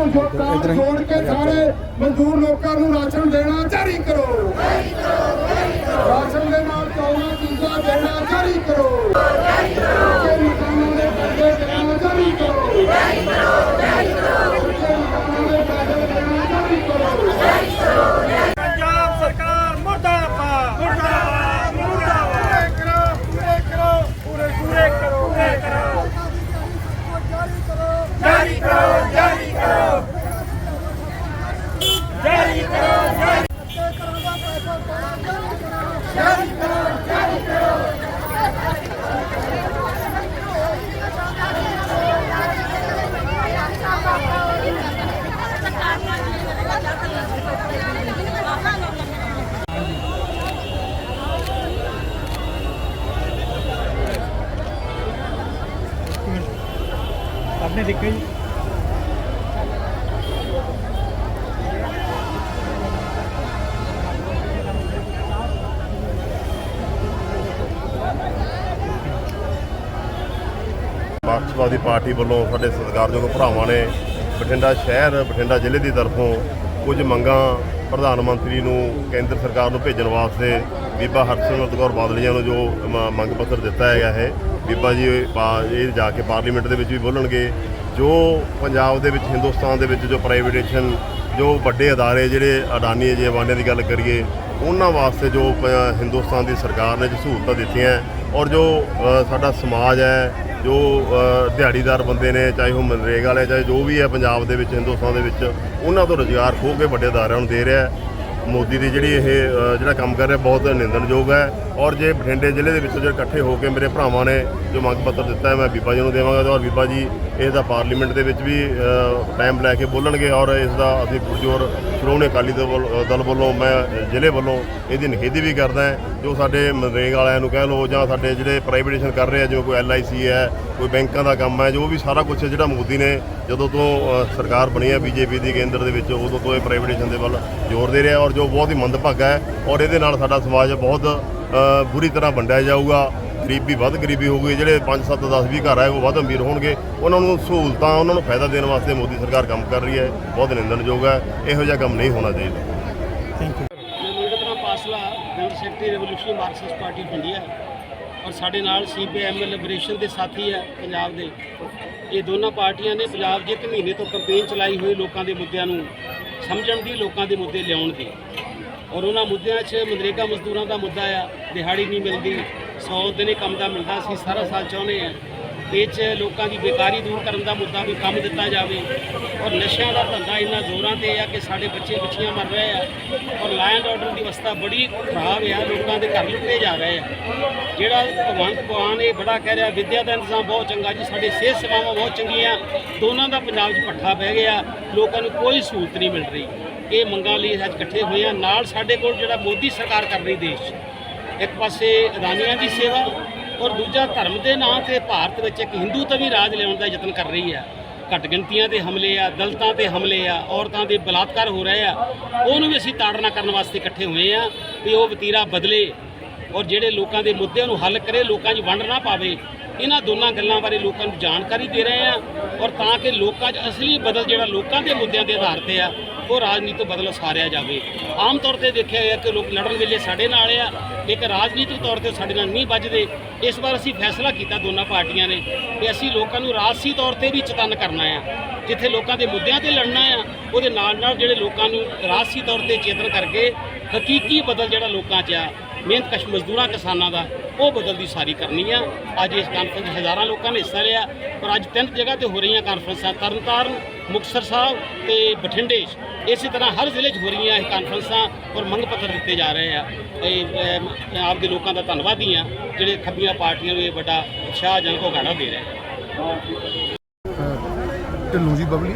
ਜੋੜ ਕੇ ਸਾਰੇ ਮਜ਼ਦੂਰ ਲੋਕਾਂ ਨੂੰ ਰਾਸ਼ਨ ਦੇਣਾ ਜਾਰੀ ਕਰੋ। ਰਾਸ਼ਨ ਦੇ ਨਾਲ ਚੌਲਾਂ ਚੀਜ਼ਾਂ ਦੇਣਾ ਜਾਰੀ ਕਰੋ ਕੇ ਮਕਾਨਾਂ ਦੇ ਪੈਸੇ ਦੇਣਾ ਜਾਰੀ ਕਰੋ ਕੇ ਮਕਾਨਾਂ ਦੇ ਪੈਸੇ ਦੇਣਾ ਜਾਰੀ ਕਰੋ ਪੰਜਾਬ ਸਰਕਾਰ ਮੁਰਦਾਬਾਦ ਮੁਰਦਾਬਾਦ ਮੁਰਦਾਬਾਦ ਪੂਰੇ ਕਰੋ ਪੂਰੇ ਕਰੋ ਪੂਰੇ ਪੂਰੇ ਕਰੋ ਪੂਰੇ ਕਰੋ ਜਾਰੀ ਕਰੋ ਜਾਰੀ ਕਰੋ ਜਾਰੀ ਕਰੋ ਜਾਰੀ ਸਾਹਮਣੇ ਦੇਖਿਓ ਜੀ। ਸਮਾਜਵਾਦੀ ਪਾਰਟੀ ਵੱਲੋਂ ਸਾਡੇ ਸਤਿਕਾਰਯੋਗ ਭਰਾਵਾਂ ਨੇ ਬਠਿੰਡਾ ਸ਼ਹਿਰ, ਬਠਿੰਡਾ ਜ਼ਿਲ੍ਹੇ ਦੀ ਤਰਫੋਂ ਕੁਝ ਮੰਗਾਂ ਪ੍ਰਧਾਨ ਮੰਤਰੀ ਨੂੰ ਕੇਂਦਰ ਸਰਕਾਰ ਨੂੰ ਭੇਜਣ ਵਾਸਤੇ ਬੀਬਾ ਹਰਸਿਮਰਤ ਕੌਰ ਬਾਦਲ ਜੀ ਨੂੰ ਜੋ ਮੰਗ ਪੱਤਰ ਦਿੱਤਾ ਹੈਗਾ ਹੈ ਬੀਬਾ ਜੀ ਇਹ ਜਾ ਕੇ ਪਾਰਲੀਮੈਂਟ ਦੇ ਵਿੱਚ ਵੀ ਬੋਲਣਗੇ। ਜੋ ਪੰਜਾਬ ਦੇ ਵਿੱਚ, ਹਿੰਦੁਸਤਾਨ ਦੇ ਵਿੱਚ ਜੋ ਪ੍ਰਾਈਵੇਟੇਸ਼ਨ ਜੋ ਵੱਡੇ ਅਦਾਰੇ ਜਿਹੜੇ ਅਡਾਨੀ ਜੇ ਅਵਾਨੇ ਦੀ ਗੱਲ ਕਰੀਏ ਉਹਨਾਂ ਵਾਸਤੇ ਜੋ ਪ- ਹਿੰਦੁਸਤਾਨ ਦੀ ਸਰਕਾਰ ਨੇ ਜੋ ਸਹੂਲਤਾਂ ਦਿੱਤੀਆਂ ਔਰ ਜੋ ਸਾਡਾ ਸਮਾਜ ਹੈ, ਜੋ ਦਿਹਾੜੀਦਾਰ ਬੰਦੇ ਨੇ, ਚਾਹੇ ਉਹ ਮਨਰੇਗਾ ਵਾਲੇ ਚਾਹੇ ਜੋ ਵੀ ਹੈ ਪੰਜਾਬ ਦੇ ਵਿੱਚ, ਹਿੰਦੁਸਤਾਨ ਦੇ ਵਿੱਚ, ਉਹਨਾਂ ਤੋਂ ਰੁਜ਼ਗਾਰ ਖੋਹ ਕੇ ਵੱਡੇ ਅਦਾਰਿਆਂ ਨੂੰ ਦੇ ਰਿਹਾ ਮੋਦੀ ਦੀ ਜਿਹੜੀ ਇਹ ਜਿਹੜਾ ਕੰਮ ਕਰ ਰਿਹਾ, ਬਹੁਤ ਨਿੰਦਣਯੋਗ ਹੈ। ਔਰ ਜੇ ਬਠਿੰਡੇ ਜ਼ਿਲ੍ਹੇ ਦੇ ਵਿੱਚੋਂ ਜਿਹੜੇ ਇਕੱਠੇ ਹੋ ਕੇ ਮੇਰੇ ਭਰਾਵਾਂ ਨੇ ਜੋ ਮੰਗ ਪੱਤਰ ਦਿੱਤਾ ਹੈ, ਮੈਂ ਬੀਬਾ ਜੀ ਨੂੰ ਦੇਵਾਂਗਾ ਤੇ ਔਰ ਬੀਬਾ ਜੀ ਇਸ ਦਾ ਪਾਰਲੀਮੈਂਟ ਦੇ ਵਿੱਚ ਵੀ ਟਾਈਮ ਲੈ ਕੇ ਬੋਲਣਗੇ ਔਰ ਇਸ ਦਾ ਅਸੀਂ ਪੁਰਜੋਰ ਸ਼੍ਰੋਮਣੀ ਅਕਾਲੀ ਦਲ ਵੱਲ- ਦਲ ਵੱਲੋਂ, ਮੈਂ ਜ਼ਿਲ੍ਹੇ ਵੱਲੋਂ ਇਹਦੀ ਨਿਖੇਧੀ ਵੀ ਕਰਦਾ ਹਾਂ। ਜੋ ਸਾਡੇ ਮਨਰੇਗ ਵਾਲਿਆਂ ਨੂੰ ਕਹਿ ਲਓ ਜਾਂ ਸਾਡੇ ਜਿਹੜੇ ਪ੍ਰਾਈਵੇਟੇਸ਼ਨ ਕਰ ਰਹੇ ਆ, ਜਿਵੇਂ ਕੋਈ ਐਲਆਈਸੀ ਹੈ, ਕੋਈ ਬੈਂਕਾਂ ਦਾ ਕੰਮ ਹੈ, ਜੋ ਵੀ ਸਾਰਾ ਕੁਝ ਜਿਹੜਾ ਮੋਦੀ ਨੇ ਜਦੋਂ ਤੋਂ ਸਰਕਾਰ ਬਣੀ ਹੈ ਬੀਜੇਪੀ ਦੀ ਕੇਂਦਰ ਦੇ ਵਿੱਚ, ਉਦੋਂ ਤੋਂ ਇਹ ਪ੍ਰਾਈਵੇਟੇਸ਼ਨ ਦੇ ਵੱਲ ਜ਼ੋਰ ਦੇ ਰਿਹਾ ਔਰ ਜੋ ਬਹੁਤ ਹੀ ਮੰਦਭਾਗਾ ਹੈ ਔਰ ਇਹਦੇ ਨਾਲ ਸਾਡਾ ਸਮਾਜ ਬਹੁਤ ਬੁਰੀ ਤਰ੍ਹਾਂ ਵੰਡਿਆ ਜਾਊਗਾ। ਗਰੀਬੀ ਵੱਧ ਗਰੀਬੀ ਹੋਊਗੀ ਜਿਹੜੇ 5 7 10 20 ਘਰ ਹੈ ਉਹ ਵੱਧ ਅਮੀਰ ਹੋਣਗੇ। ਉਹਨਾਂ ਨੂੰ ਸਹੂਲਤਾਂ ਉਹਨਾਂ ਨੂੰ ਫਾਇਦਾ ਦੇਣ ਵਾਸਤੇ ਮੋਦੀ ਸਰਕਾਰ ਕੰਮ ਕਰ ਰਹੀ ਹੈ। ਬਹੁਤ ਨਿੰਦਣਯੋਗ ਹੈ। ਇਹੋ ਜਿਹਾ ਕੰਮ ਨਹੀਂ ਹੋਣਾ ਚਾਹੀਦਾ। ਮੈਂ ਮੁੰਡਤਰਾ Pasla general secretary revolutionary Marxist party of India ਔਰ ਸਾਡੇ ਨਾਲ ਸੀਪੀਐਮ ਲਿਬਰੇਸ਼ਨ ਦੇ ਸਾਥੀ ਹੈ ਪੰਜਾਬ ਦੇ। ਇਹ ਦੋਨਾਂ ਪਾਰਟੀਆਂ ਨੇ ਪੰਜਾਬ 'ਚ ਇੱਕ ਮਹੀਨੇ ਤੋਂ ਕੰਪੇਨ ਚਲਾਈ ਹੋਈ ਲੋਕਾਂ ਦੇ ਮੁੱਦਿਆਂ ਨੂੰ ਸਮਝਣ ਦੀ ਲੋਕਾਂ ਦੇ ਮੁੱਦੇ ਲਿਆਉਣ ਦੀ। ਔਰ ਉਹਨਾਂ ਮੁੱਦਿਆਂ 'ਚ ਮਨਰੇਗਾ ਮਜ਼ਦੂਰਾਂ ਦਾ ਮੁੱਦਾ ਆ, ਦਿਹਾੜੀ ਨਹੀਂ ਮਿਲਦੀ 100 ਦਿਨੇ ਕੰਮ ਦਾ ਮਿਲਦਾ, ਅਸੀਂ ਸਾਰਾ ਸਾਲ ਚਾਹੁੰਦੇ ਆ ਇਹ 'ਚ ਲੋਕਾਂ ਦੀ ਬੇਕਾਰੀ ਦੂਰ ਕਰਨ ਦਾ ਮੁੱਦਾ ਵੀ ਕੰਮ ਦਿੱਤਾ ਜਾਵੇ। ਔਰ ਨਸ਼ਿਆਂ ਦਾ ਧੰਦਾ ਇੰਨਾ ਜ਼ੋਰਾਂ ਤੇ ਆ ਕਿ ਸਾਡੇ ਬੱਚੇ ਬੱਚੀਆਂ ਮਰ ਰਹੇ ਆ। ਔਰ ਲਾਇਨ ਆਰਡਰ ਦੀ ਅਵਸਥਾ ਬੜੀ ਖਰਾਬ ਆ, ਲੋਕਾਂ ਦੇ ਘਰ ਲੁੱਟੇ ਜਾ ਰਹੇ ਆ। ਜਿਹੜਾ ਭਗਵੰਤ ਮਾਨ ਇਹ ਬੜਾ ਕਹਿ ਰਿਹਾ, ਵਿੱਦਿਆ ਦਾ ਇੰਤਜ਼ਾਮ ਬਹੁਤ ਚੰਗਾ ਜੀ, ਸਾਡੇ ਸਿਹਤ ਸੇਵਾਵਾਂ ਬਹੁਤ ਚੰਗੀਆਂ, ਦੋਨਾਂ ਦਾ ਪੰਜਾਬ 'ਚ ਪੱਠਾ ਪੈ ਗਿਆ, ਲੋਕਾਂ ਨੂੰ ਕੋਈ ਸਹੂਲਤ ਨਹੀਂ ਮਿਲ ਰਹੀ। ਇਹ ਮੰਗਾਂ ਲਈ ਅੱਜ ਇਕੱਠੇ ਹੋਏ ਆ। ਨਾਲ ਸਾਡੇ ਕੋਲ ਜਿਹੜਾ ਮੋਦੀ ਸਰਕਾਰ ਕਰ ਰਹੀ ਦੇਸ਼ 'ਚ, ਇੱਕ ਪਾਸੇ ਅਦਾਨੀਆਂ ਦੀ ਸੇਵਾ ਔਰ ਦੂਜਾ ਧਰਮ ਦੇ ਨਾਂ ਤੇ ਭਾਰਤ ਵਿੱਚ ਇੱਕ ਹਿੰਦੂ ਤਵੀ ਰਾਜ ਲਿਆਉਣ ਦਾ ਯਤਨ ਕਰ ਰਹੀ ਆ। ਘੱਟ ਗਿਣਤੀਆਂ 'ਤੇ ਹਮਲੇ ਆ ਦਲਤਾਂ ਤੇ ਹਮਲੇ ਆ, ਔਰਤਾਂ ਦੇ ਬਲਾਤਕਾਰ ਹੋ ਰਹੇ ਆ। ਉਹਨੂੰ ਵੀ ਅਸੀਂ ਤਾੜਨਾ ਕਰਨ ਵਾਸਤੇ ਇਕੱਠੇ ਹੋਏ ਆ ਵੀ ਉਹ ਵਤੀਰਾ ਬਦਲੇ ਔਰ ਜਿਹੜੇ ਲੋਕਾਂ ਦੇ ਮੁੱਦਿਆਂ ਨੂੰ ਹੱਲ ਕਰੇ, ਲੋਕਾਂ 'ਚ ਵੰਡ ਨਾ ਪਾਵੇ। ਇਹਨਾਂ ਦੋਨਾਂ ਗੱਲਾਂ ਬਾਰੇ ਲੋਕਾਂ ਨੂੰ ਜਾਣਕਾਰੀ ਦੇ ਰਹੇ ਆ ਔਰ ਤਾਂ ਕਿ ਲੋਕਾਂ 'ਚ ਅਸਲੀ ਬਦਲ ਜਿਹੜਾ ਲੋਕਾਂ ਦੇ ਮੁੱਦਿਆਂ ਦੇ ਆਧਾਰ ਤੇ ਆ, ਉਹ ਰਾਜਨੀਤਿਕ ਬਦਲ ਉਸਾਰਿਆ ਜਾਵੇ। ਆਮ ਤੌਰ ਤੇ ਦੇਖਿਆ ਗਿਆ ਕਿ ਲੋਕ ਲੜਨ ਵੇਲੇ ਸਾਡੇ ਨਾਲ ਆ ਇੱਕ ਰਾਜਨੀਤਿਕ ਤੌਰ ਤੇ ਸਾਡੇ ਨਾਲ ਨਹੀਂ ਵੱਜਦੇ। ਇਸ ਵਾਰ ਅਸੀਂ ਫੈਸਲਾ ਕੀਤਾ ਦੋਨਾਂ ਪਾਰਟੀਆਂ ਨੇ ਕਿ ਅਸੀਂ ਲੋਕਾਂ ਨੂੰ ਰਾਜਸੀ ਤੌਰ ਤੇ ਵੀ ਚਤਨ ਕਰਨਾ ਆ, ਜਿੱਥੇ ਲੋਕਾਂ ਦੇ ਮੁੱਦਿਆਂ ਤੇ ਲੜਨਾ ਆ, ਉਹਦੇ ਨਾਲ ਨਾਲ ਜਿਹੜੇ ਲੋਕਾਂ ਨੂੰ ਰਾਜਸੀ ਤੌਰ ਤੇ ਚੇਤਨ ਕਰਕੇ ਹਕੀਕੀ ਬਦਲ ਜਿਹੜਾ ਲੋਕਾਂ 'ਚ ਆ ਮਿਹਨਤਕਸ਼ ਮਜ਼ਦੂਰਾਂ ਕਿਸਾਨਾਂ ਦਾ ਉਹ ਬਦਲ ਦੀ ਸਾਰੀ ਕਰਨੀ ਆ। ਅੱਜ ਇਸ ਕਾਨਫਰੰਸ 'ਚ ਹਜ਼ਾਰਾਂ ਲੋਕਾਂ ਨੇ ਹਿੱਸਾ ਲਿਆ ਪਰ ਅੱਜ ਤਿੰਨ ਜਗ੍ਹਾ ਤੇ ਹੋ ਰਹੀਆਂ ਕਾਨਫਰੰਸਾਂ ਤਰਨਤਾਰਨ ਮੁਕਤਸਰ ਸਾਹਿਬ ਤੇ ਬਠਿੰਡੇ 'ਚ। ਇਸੇ ਤਰ੍ਹਾਂ ਹਰ ਜ਼ਿਲ੍ਹੇ 'ਚ ਹੋ ਰਹੀਆਂ ਇਹ ਕਾਨਫਰੰਸਾਂ ਔਰ ਮੰਗ ਪੱਤਰ ਦਿੱਤੇ ਜਾ ਰਹੇ ਆ। ਇਹ ਅਮ, ਆਪ ਦੇ ਲੋਕਾਂ ਦਾ ਧੰਨਵਾਦੀ ਆ ਜਿਹੜੇ ਖੱਬੀਆਂ ਪਾਰਟੀਆਂ ਨੂੰ ਇਹ ਵੱਡਾ ਉਤਸ਼ਾਹਜਨਕ ਉਗਾੜਾ ਦੇ ਰਹੇ ਆ। ਢਿੱਲੋਂ ਜੀ ਬਬਲੀ।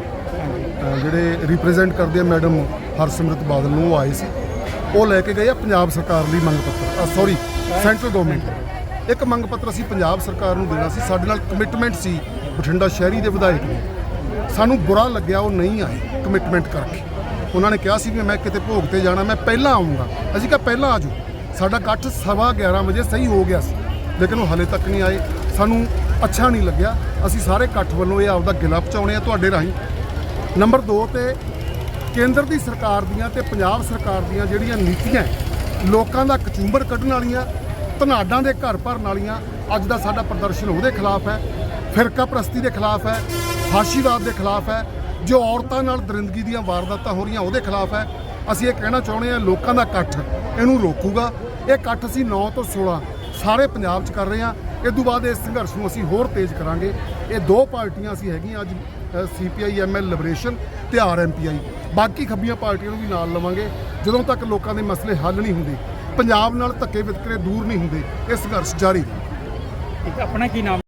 ਜਿਹੜੇ ਰਿਪਰੈਜ਼ੈਂਟ ਕਰਦੇ ਆ ਮੈਡਮ ਹਰਸਿਮਰਤ ਬਾਦਲ ਨੂੰ ਉਹ ਆਏ ਸੀ। ਉਹ ਲੈ ਕੇ ਗਏ ਆ ਪੰਜਾਬ ਸਰਕਾਰ ਲਈ ਮੰਗ ਪੱਤਰ। ਸੌਰੀ ਸੈਂਟਰਲ ਗਵਰਨਮੈਂਟ ਇੱਕ ਮੰਗ ਪੱਤਰ ਅਸੀਂ ਪੰਜਾਬ ਸਰਕਾਰ ਨੂੰ ਦੇਣਾ ਸੀ, ਸਾਡੇ ਨਾਲ ਕਮਿਟਮੈਂਟ ਸੀ ਬਠਿੰਡਾ ਸ਼ਹਿਰੀ ਦੇ ਵਿਧਾਇਕ ਨੂੰ ਸਾਨੂੰ ਬੁਰਾ ਲੱਗਿਆ ਉਹ ਨਹੀਂ ਆਏ ਕਮਿਟਮੈਂਟ ਕਰਕੇ। ਉਹਨਾਂ ਨੇ ਕਿਹਾ ਸੀ ਵੀ ਮੈਂ ਕਿਤੇ ਭੋਗ ਤੇ ਜਾਣਾ, ਮੈਂ ਪਹਿਲਾਂ ਆਉਂਗਾ ਅਸੀਂ ਕਿਹਾ ਪਹਿਲਾਂ ਆਜੋ ਸਾਡਾ ਇਕੱਠ ਸਵਾ 11 ਵਜੇ ਸਹੀ ਹੋ ਗਿਆ ਸੀ, ਲੇਕਿਨ ਉਹ ਹਲੇ ਤੱਕ ਨਹੀਂ ਆਏ। ਸਾਨੂੰ ਅੱਛਾ ਨਹੀਂ ਲੱਗਿਆ। ਅਸੀਂ ਸਾਰੇ ਇਕੱਠ ਵੱਲੋਂ ਇਹ ਆਪਦਾ ਗਿਲਾ ਪਹੁੰਚਾਉਣੇ ਆ ਤੁਹਾਡੇ ਰਾਹੀਂ। ਨੰਬਰ 2 ਤੇ ਕੇਂਦਰ ਦੀ ਸਰਕਾਰ ਦੀਆਂ ਤੇ ਪੰਜਾਬ ਸਰਕਾਰ ਦੀਆਂ ਜਿਹੜੀਆਂ ਨੀਤੀਆਂ ਲੋਕਾਂ ਦਾ ਕਚੂੰਬਰ ਕੱਢਣ ਵਾਲੀਆਂ, ਧਨਾਡਾਂ ਦੇ ਘਰ ਭਰਨ ਵਾਲੀਆਂ, ਅੱਜ ਦਾ ਸਾਡਾ ਪ੍ਰਦਰਸ਼ਨ ਉਹਦੇ ਖਿਲਾਫ ਹੈ, ਫਿਰਕਾ ਪ੍ਰਸਤੀ ਦੇ ਖਿਲਾਫ ਹੈ, ਫਾਸ਼ੀਵਾਦ ਦੇ ਖਿਲਾਫ ਹੈ, ਜੋ ਔਰਤਾਂ ਨਾਲ ਦਰਿੰਦਗੀ ਦੀਆਂ ਵਾਰਦਾਤਾਂ ਹੋ ਰਹੀਆਂ ਉਹਦੇ ਖਿਲਾਫ ਹੈ। ਅਸੀਂ ਇਹ ਕਹਿਣਾ ਚਾਹੁੰਦੇ ਹਾਂ, ਲੋਕਾਂ ਦਾ ਇਕੱਠ ਇਹਨੂੰ ਰੋਕੂਗਾ। ਇਹ ਇਕੱਠ ਅਸੀਂ 9 ਤੋਂ 16 ਸਾਰੇ ਪੰਜਾਬ 'ਚ ਕਰ ਰਹੇ ਹਾਂ। ਇਹ ਤੋਂ ਬਾਅਦ ਇਸ ਸੰਘਰਸ਼ ਨੂੰ ਅਸੀਂ ਹੋਰ ਤੇਜ਼ ਕਰਾਂਗੇ। ਇਹ ਦੋ ਪਾਰਟੀਆਂ ਅਸੀਂ ਹੈਗੀਆਂ, ਅੱਜ ਸੀਪੀਆਈ ਐਮਐਲ ਲਿਬਰੇਸ਼ਨ ਤੇ ਆਰਐਮਪੀਆਈ ਬਾਕੀ ਖੱਬੀਆਂ ਪਾਰਟੀਆਂ ਨੂੰ ਵੀ ਨਾਲ ਲਵਾਂਗੇ। ਜਦੋਂ ਤੱਕ ਲੋਕਾਂ ਦੇ ਮਸਲੇ ਹੱਲ ਨਹੀਂ ਹੁੰਦੇ, ਪੰਜਾਬ ਨਾਲ ਧੱਕੇ ਵਿਤਕਰੇ ਦੂਰ ਨਹੀਂ ਹੁੰਦੇ, ਇਹ ਸੰਘਰਸ਼ ਜਾਰੀ ਰਹੇਗਾ ਆਪਣਾ ਕੀ ਨਾਮ?